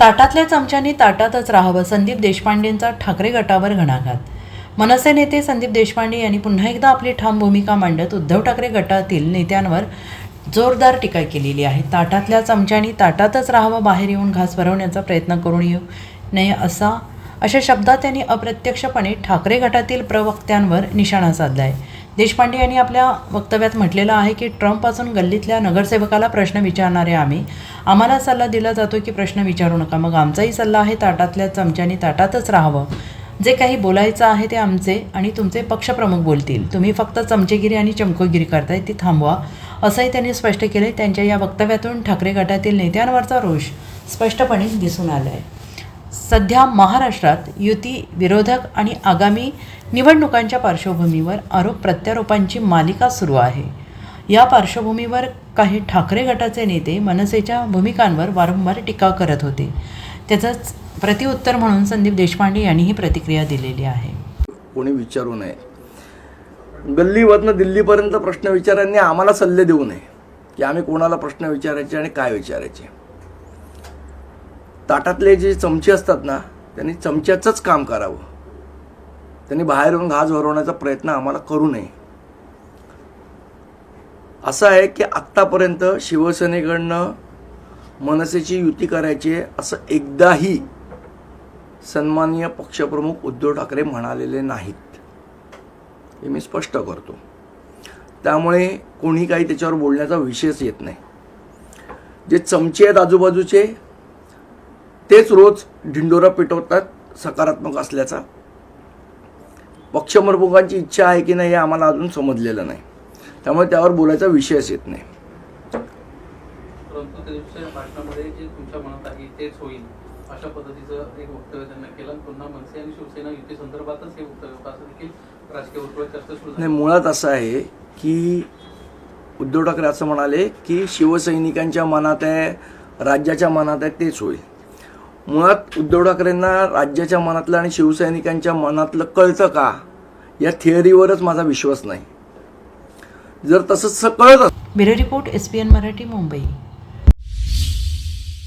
ताटातल्या चमच्यानी ताटातच राहावं. संदीप देशपांडेंचा ठाकरे गटावर घणाघात. मनसे नेते संदीप देशपांडे यांनी पुन्हा एकदा आपली ठाम भूमिका मांडत उद्धव ठाकरे गटातील नेत्यांवर जोरदार टीका केलेली आहे. ताटातल्या चमच्यानी ताटातच राहावं बाहेर येऊन घास भरवण्याचा प्रयत्न करून येऊ नये असा अशा शब्दात त्यांनी अप्रत्यक्षपणे ठाकरे गटातील प्रवक्त्यांवर निशाणा साधला आहे देशपांडे यांनी आपल्या वक्तव्यात म्हटलेलं आहे की ट्रम्पपासून गल्लीतल्या नगरसेवकाला प्रश्न विचारणारे आम्ही. आम्हाला सल्ला दिला जातो की प्रश्न विचारू नका. मग आमचाही सल्ला आहे ताटातल्या चमच्यानी ताटातच राहावं. जे काही बोलायचं आहे ते आमचे आणि तुमचे पक्षप्रमुख बोलतील. तुम्ही फक्त चमचेगिरी आणि चमकोगिरी करताय ती थांबवा. असंही त्यांनी स्पष्ट केले त्यांच्या या वक्तव्यातून ठाकरे गटातील नेत्यांवरचा रोष स्पष्टपणे दिसून आला आहे सध्या महाराष्ट्रात युती विरोधक आणि आगामी निवडणुकांच्या पार्श्वभूमीवर आरोप प्रत्यारोपांची मालिका सुरू आहे. या पार्श्वभूमीवर काही ठाकरे गटाचे नेते मनसेच्या भूमिकांवर वारंवार टीका करत होते. त्याचंच प्रतिउत्तर म्हणून संदीप देशपांडे यांनी ही प्रतिक्रिया दिलेली आहे. कोणी विचारू नये. गल्लीवरनं दिल्लीपर्यंत प्रश्न विचारांनी आम्हाला सल्ले देऊ नये की आम्ही कोणाला प्रश्न विचारायचे आणि काय विचारायचे. ताटातले जे चमचे असतात ना त्यांनी चमच्याचंच काम करावं. त्यांनी बाहेरून घास भरवण्याचा प्रयत्न आम्हाला करू नये. असं आहे की आत्तापर्यंत शिवसेनेकडनं मनसेची युती करायची आहे असं एकदाही सन्माननीय पक्षप्रमुख उद्धव ठाकरे म्हणालेले नाहीत. हे मी स्पष्ट करतो. त्यामुळे कोणी काही त्याच्यावर बोलण्याचा विषयच येत नाही. जे चमचे आहेत आजूबाजूचे तेच रोज ढिंडोरा पिटवतात सकारात्मक असल्याचा. पक्षप्रमुखांची इच्छा आहे की नाही हे आम्हाला अजून समजलेलं नाही. त्यामुळे त्यावर बोलायचा विषयच येत नाही. परंतु त्यांच्या भाषणामध्ये जे तुमच्या मनात आहे तेच होईल. अशा पद्धतीचं एक वक्तव्य त्यांना केलं पुन्हा मनसे आणि शिवसेना युती संदर्भातच हे वक्तव्य असं देखील राजकीय वर्तुळात चर्चा सुरू नाही मुळात असं आहे की उद्धव ठाकरे असं म्हणाले की शिवसैनिकांच्या मनात आहे राज्याच्या मनात आहे तेच होईल. मुळात उद्धव ठाकरेंना राज्याच्या मनातलं आणि शिवसैनिकांच्या मनातलं कळतं का? या थिअरीवरच माझा विश्वास नाही. जर तसंच कळत bureau report S P N Marathi Mumbai.